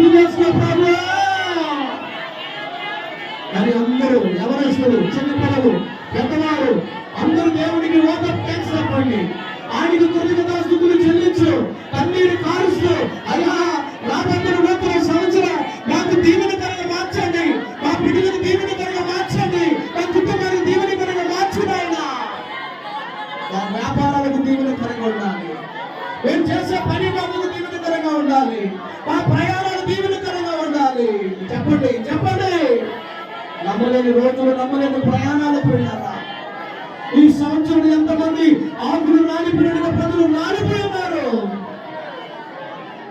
గుర్తు చేసుకో ప్రభు కానీ అందరూ ఎవరెస్తులు చిన్నపిల్లలు పెద్దవారు అందరూ దేవుడికి ఓటప్ థ్యాంక్స్ చెప్పండి. ఆయనకు కృతజ్ఞతాస్తుతులు చెల్లించు. కన్నీరు కారుస్తూ అయ్యా నా దగ్గర నూతన సంవత్సరం మాకు దీవెనకరంగా మార్చండి. మా బిడ్డలకు దీవెనకరంగా మార్చండి. మా కుటుంబానికి దీవెనకరంగా మార్చండి ఆయన మా వ్యాపారాలకు దీవెనకరంగా ఉండాలి. మేము చేసే పని మాకు దీవెనకరంగా ఉండాలి. నమ్మలేని రోజులు నమ్మలేని ప్రయాణాలు పోయినారా ఈ సంవత్సరం ఎంతమంది ఆకులు నానిపోయిన ప్రజలు నానిపోయినారు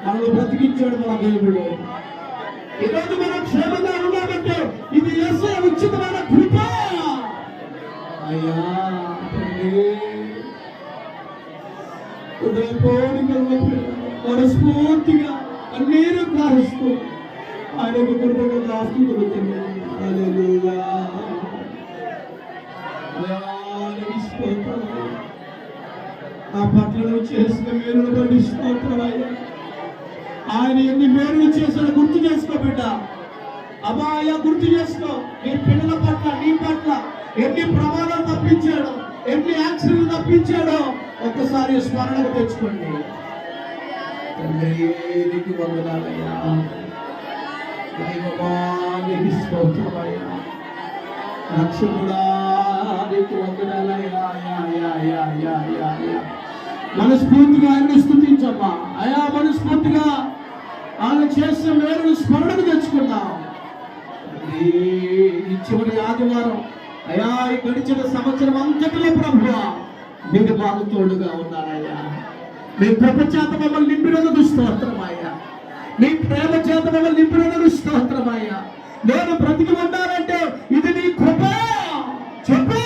మనల్ని బ్రతికించాడు మన దేవుడు. ఈరోజు మనం క్షేమంగా ఉన్నామంటే ఇది ఎస్ఐ ఉచితమైన కృప. అయ్యా తండ్రి, మనస్ఫూర్తిగా అన్నీ కారుస్తూ ఆయనకు కృతజ్ఞత ఆస్తుతులు ఆ పట్ల చేసిన మేలును బట్టి స్తోత్రమయ్యా ఆయన ఎన్ని మేలులు చేశాడో గుర్తు చేసుకో బిడ్డ. అబాయ గుర్తు చేసుకో. నీ పిల్లల పట్ల నీ పట్ల ఎన్ని ప్రమాదాలు తప్పించాడో ఎన్ని యాక్సిడెంట్లు తప్పించాడో ఒక్కసారి స్మరణకు తెచ్చుకోండి. తండ్రి, నీకు వందనాలయ్యా దైవమా, స్తోత్రమయ్యా రక్షకుడా నీకు వందనాలయ్యా యా, యా, యా, యా, మనస్ఫూర్తిగా ఆయన్ని స్థుతించమ్మా. అయా మనస్ఫూర్తిగా ఆయన చేసిన మేలును స్మరణకు తెచ్చుకున్నాం. ఈ చివరి ఆదివారం అయా గడిచిన సంవత్సరం అంతటిలో ప్రభు మీరు మాకు తోడుగా ఉన్నారయ్యా. మీ ప్రపంచాత మమ్మల్ని నింపినందుకు స్తోత్రమయ్యా. నీ ప్రేమ చేత మమ్మల్ని నింపినందుకు స్తోత్రమయ్యా. నేను బ్రతికి ఉన్నానంటే ఇది నీ కృప. చెప్పు.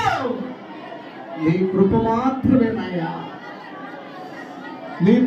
నీ కృప మాత్రమేనయ్యా. నీ